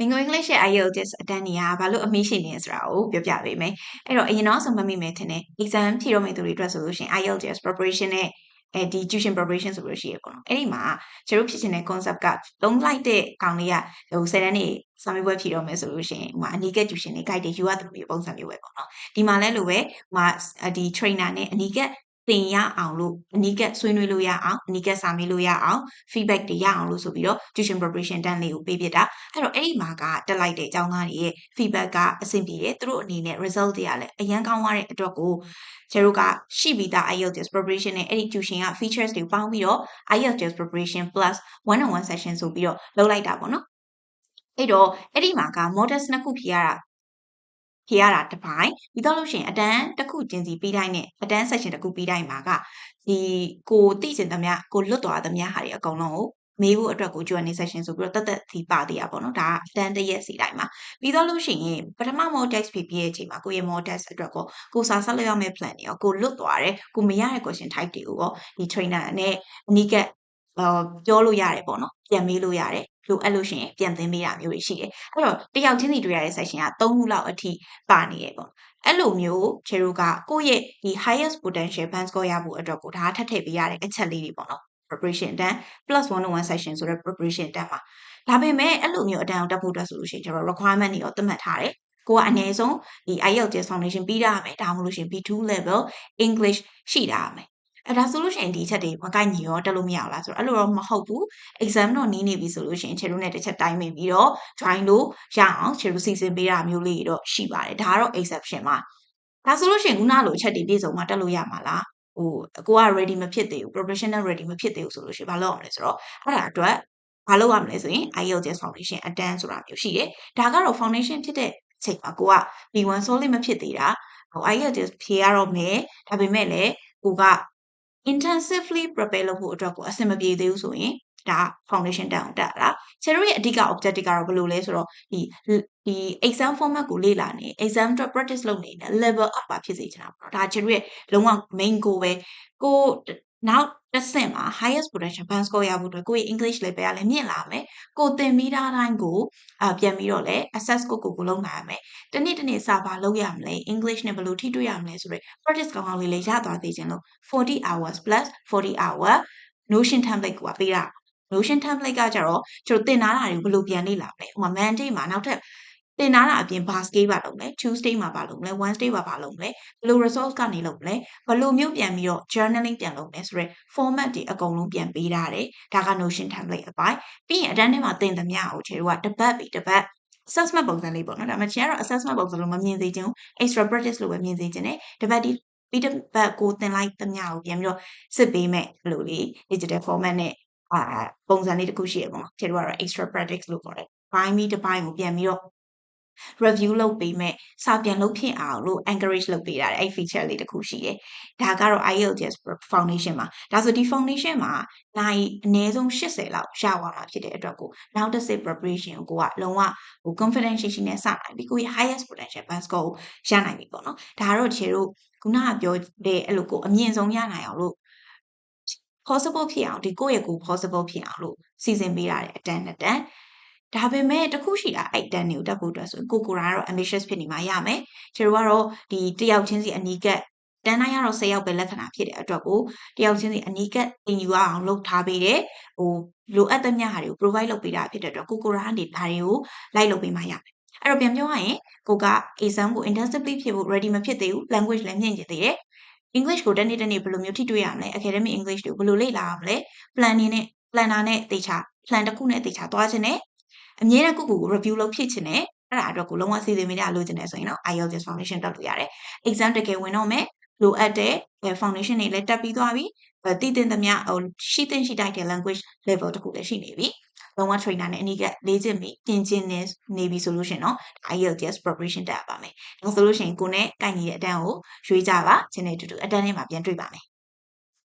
Lingo English ရဲ့ IELTS အတန်းတွေကဘာလို့အမေးရှိနေလဲဆိုတာကိုပြောပြပေးမယ်။အဲ့တော့အရင်တော့ဆုံးမမိမယ်ထင်တယ်။ exam ဖြေတော့မယ့်သူတွေအတွက်ဆိုလို့ရှိရင် IELTS preparation နဲ့အဲဒီ tuition preparation ဆိုလို့ရှိရပေါ့နော်။အဲ့ဒီမှာကျတို့ဖြစ်ချင်တဲ့ concept ကသုံးလိုက်တဲ့ကောင်လေးကဟို10တန်းနေစာမေးပွဲဖြေတော့မယ်ဆိုလို့ရှိရင်ဟိုအနီးက tuition တွေ guide တွေယူရတယ်လို့ပုံစံမျိုးပဲပေါ့နော်။ဒီမှာလဲလို့ပဲဟိုဒီ trainer နဲ့အနီးက သင်ရအောင်လို့အနီးကပ်ဆွေးနွေးလို့ရအောင်အနီးကပ်စာမေးလို့ရအောင် feedback တွေရအောင်လို့ဆိုပြီးတော့ tuition preparation တန်းလေးကိုပေးပြတာအဲ့တော့အဲ့ဒီမှာကတက်လိုက်တဲ့အကြောင်းသားတွေရဲ့ feedback ကအဆင်ပြေတယ်သူတို့အနေနဲ့ result တွေကလည်းအရန်ကောင်းသွားတဲ့အတွက်ကိုကျတို့ကရှိပြီးသား IELTS preparation နဲ့အဲ့ဒီ tuition က features တွေပေါင်းပြီးတော့ IELTS preparation plus one on one session ဆိုပြီးတော့လုပ်လိုက်တာပေါ့နော်အဲ့တော့အဲ့ဒီမှာက models နှစ်ခုဖြေရတာ ဖြေရတာတစ်ပိုင်းပြီးတော့လို့ရှိရင်အတန်းတစ်ခုချင်းစီပြီးတိုင်းနဲ့အတန်း section တစ်ခုပြီးတိုင်းမှာကဒီကိုသိကျင်သမျှကိုလွတ်သွားသမျှဟာတွေအကုန်လုံးကိုမေးဖို့အတွက်ကို Q&A session ဆိုပြီးတော့တသက်ဒီပါသေးတာပေါ့နော်ဒါအတန်းတရက်စီတိုင်းမှာပြီးတော့လို့ရှိရင်ပထမ model text ဖြည့်ပြီးရဲ့အချိန်မှာကိုရဲ့ model text အတွက်ကိုကိုစာဆက်လို့ရမယ့် plan တွေရောကိုလွတ်သွားတယ်ကိုမရတဲ့ question type တွေကိုရောဒီ trainer နဲ့အနီးကပ်အော်ပြောလို့ရတယ်ပေါ့နော်ပြန်မေးလို့ရတယ် လိုအပ်လို့ရှိရင်ပြန်သင်ပေးတာမျိုးတွေရှိတယ်အဲ့တော့တယောက်ချင်းစီတွေ့ရတဲ့ session က3ခုလောက်အထိပါနေရပေါ့အဲ့လိုမျိုးခြေတို့ကကိုယ့်ရဲ့ဒီ highest potential band score ရဖို့အတွက်ကိုဒါထပ်ထည့်ပေးရတဲ့အချက်လေးတွေပေါ့နော် preparation တန်း plus 101 session ဆိုတဲ့ preparation တန်းမှာဒါပေမဲ့အဲ့လိုမျိုးအတန်းကိုတက်ဖို့အတွက်ဆိုလို့ရှိရင်ကျွန်တော် requirement တွေရောသတ်မှတ်ထားတယ်ကိုကအနည်းဆုံးဒီ IELTS foundation ပြီးတာရမယ်ဒါမှမဟုတ်လို့ရှိရင် B2 level English ရှိတာရမယ် အဲဒါဆိုလို့ရှိရင်ဒီအချက်တွေမကိုက်ညီရောတက်လို့မရဘူးလားဆိုတော့အဲ့လိုတော့မဟုတ်ဘူး exam တော့နီးနေပြီဆိုလို့ရှိရင်ခြေတို့နဲ့တစ်ချက်တိုင်းမိပြီးတော့ join လို့ရအောင်ခြေတို့စီစဉ်ပေးတာမျိုးလေးတော့ရှိပါတယ်ဒါကတော့ exception ပါဒါဆိုလို့ရှိရင်ခုနလိုအချက်တွေပြည့်စုံမှတက်လို့ရမှာလားဟိုကိုက ready မဖြစ်သေးဘူး professional ready မဖြစ်သေးဘူးဆိုလို့ရှိရင်ဘာလုပ်ရမလဲဆိုတော့အဲ့ဒါအတွက်ဘာလုပ်ရမလဲဆိုရင် IELTS foundation အတန်းဆိုတာမျိုးရှိတယ်ဒါကတော့ foundation ဖြစ်တဲ့အချိန်မှာကိုက B1 solid မဖြစ်သေးတာဟို IELTS ဖြေရတော့မယ်ဒါပေမဲ့လည်းကိုက intensively prepare လုပ်ဖို့အတွက်ကိုအဆင်မပြေသေးဘူးဆိုရင်ဒါ foundation တက်အောင်တက်တာဆရာတို့ရဲ့အဓိက objective ကတော့ဘယ်လိုလဲဆိုတော့ဒီဒီ exam format ကိုလေ့လာနေ exam အတွက် practice လုပ်နေတယ် level up ပါဖြစ်စေချင်တာပေါ့နော်ဒါကျတို့ရဲ့လုံးဝ main goal ပဲကို နောက်တစ်ဆင့်မှာ highest potential band score ရဖို့အတွက်ကိုယ့်ရဲ့ English level ကလည်းမြင့်လာမယ်ကိုသင်ပြီးသားတိုင်းကိုအပြန်ပြီးတော့လည်း assess ကိုကိုကိုလုံးနိုင်ရမယ်တနေ့တနေ့စာပါလုပ်ရမလဲ English နဲ့ဘယ်လိုထိတွေ့ရမလဲဆိုတော့ practice ကောင်းကောင်းလေးလေးရသွားသေးခြင်းလို့40 hours plus 40 hour notion template ကိုပေးတာ notion template ကကြတော့ကျွန်တော်သင်ထားတာတွေကိုဘယ်လိုပြန်လေ့လာမလဲဥပမာ Monday မှာနောက်ထပ် သင်ထားတာအပြင် basket ပါလုပ်မလဲ Tuesday မှာပါလုပ်မလဲ Wednesday မှာပါလုပ်မလဲဘယ်လို resource ကနေလုပ်မလဲဘယ်လိုမျိုးပြန်ပြီးတော့ journaling ပြန်လုပ်မလဲဆိုတော့ format တွေအကုန်လုံးပြန်ပေးထားတယ်ဒါက Notion template အပိုင်းပြီးရင်အတန်းထဲမှာသင်သမျှကိုခြေတို့ကတစ်ပတ်ပြီးတစ်ပတ် assessment ပုံစံလေးပေါ့နော်ဒါမှချင်ကတော့ assessment ပုံစံလို့မမြင်စေချင်ဘူး extra practice လို့ပဲမြင်စေချင်တယ်တစ်ပတ်ဒီပြီးတစ်ပတ်ကိုသင်လိုက်သမျှကိုပြန်ပြီးတော့စစ်ပေးမယ်ဘယ်လိုလေ digital format နဲ့အာပုံစံလေးတစ်ခုရှိရပေါ့နော်ခြေတို့ကတော့ extra practice လို့ခေါ်တယ်ဘိုင်းပြီးတစ်ပိုင်းကိုပြန်ပြီးတော့ review လုပ်ပေးမဲ့စာပြန်လုပ်ဖြစ်အောင်လို့ encourage လုပ်ပေးတာအဲ့ feature လေးတစ်ခုရှိတယ်။ဒါကတော့ IELTS foundation မှာဒါဆိုဒီ foundation မှာနိုင်အနည်းဆုံး80လောက်ရသွားမှာဖြစ်တဲ့အတွက်ကိုနောက်တစ်စစ် preparation ကိုကလုံးဝဟို confidence ရှိရှိနဲ့စနိုင်ပြီကိုရဲ့ highest potential band score ကိုရနိုင်ပြီပေါ့နော်။ဒါကတော့ခြေတို့ခုနကပြောတဲ့အဲ့လိုကိုအမြင့်ဆုံးရနိုင်အောင်လို့ possible ဖြစ်အောင်ဒီကိုယ့်ရဲ့ကို possible ဖြစ်အောင်လို့စီစဉ်ပေးရတယ်အတန်းနဲ့တန်း ဒါပေမဲ့တခုရှိတာအဲ့တန်းတွေကိုတက်ဖို့အတွက်ဆိုကိုကိုရာကတော့ ambitious ဖြစ်နေမှရမယ်ကျတို့ကတော့ဒီတယောက်ချင်းစီအနီးကပ်တန်းတိုင်းကတော့10ယောက်ပဲလက္ခဏာဖြစ်တဲ့အတွက်ကိုတယောက်ချင်းစီအနီးကပ်သင်ယူအောင်လုပ်ထားပေးတယ်ဟိုလိုအပ်သမျှဟာတွေကို provide လုပ်ပေးတာဖြစ်တဲ့အတွက်ကိုကိုရာကနေဒါတွေကိုလိုက်လုပ်ပေးမှရမယ်အဲ့တော့ပြန်ပြောရရင်ကိုက exam ကို intensively ဖြစ်ဖို့ ready မဖြစ်သေးဘူး language လည်းမြင့်ကျင်သေးတယ် English ကိုတနေ့တနေ့ဘယ်လိုမျိုးထိတွေ့ရမလဲ academic English တွေကိုဘယ်လိုလေ့လာရမလဲ plan နေနဲ့ planner နဲ့တေချာ plan တစ်ခုနဲ့တေချာသွားခြင်းနဲ့ အမြဲတမ်းကိုကိုကို review လုပ်ဖြစ်ခြင်းနဲ့အဲ့ဒါအတွက်ကိုလုံးဝစီစဉ်မိတာလိုချင်တယ်ဆိုရင်တော့ IELTS foundation တက်လို့ရတယ် exam တကယ်ဝင်တော့မယ်လိုအပ်တဲ့ foundation တွေလည်းတက်ပြီးသွားပြီတည်တင်သမျှဟိုရှိသင့်ရှိတိုက်တဲ့ language level တခုလည်းရှိနေပြီလုံးဝ trainer နဲ့အနည်းကလေ့ကျင့်ပြီးပြင်ကျင်နေနေပြီဆိုလို့ရှိရင်တော့ IELTS preparation တက်ရပါမယ်ဒါဆိုလို့ရှိရင်ကိုနဲ့ကိုင်ညီတဲ့အတန်းကိုရွေးကြပါချင်းနဲ့အတူတူအတန်းထဲမှာပြန်တွေ့ပါမယ်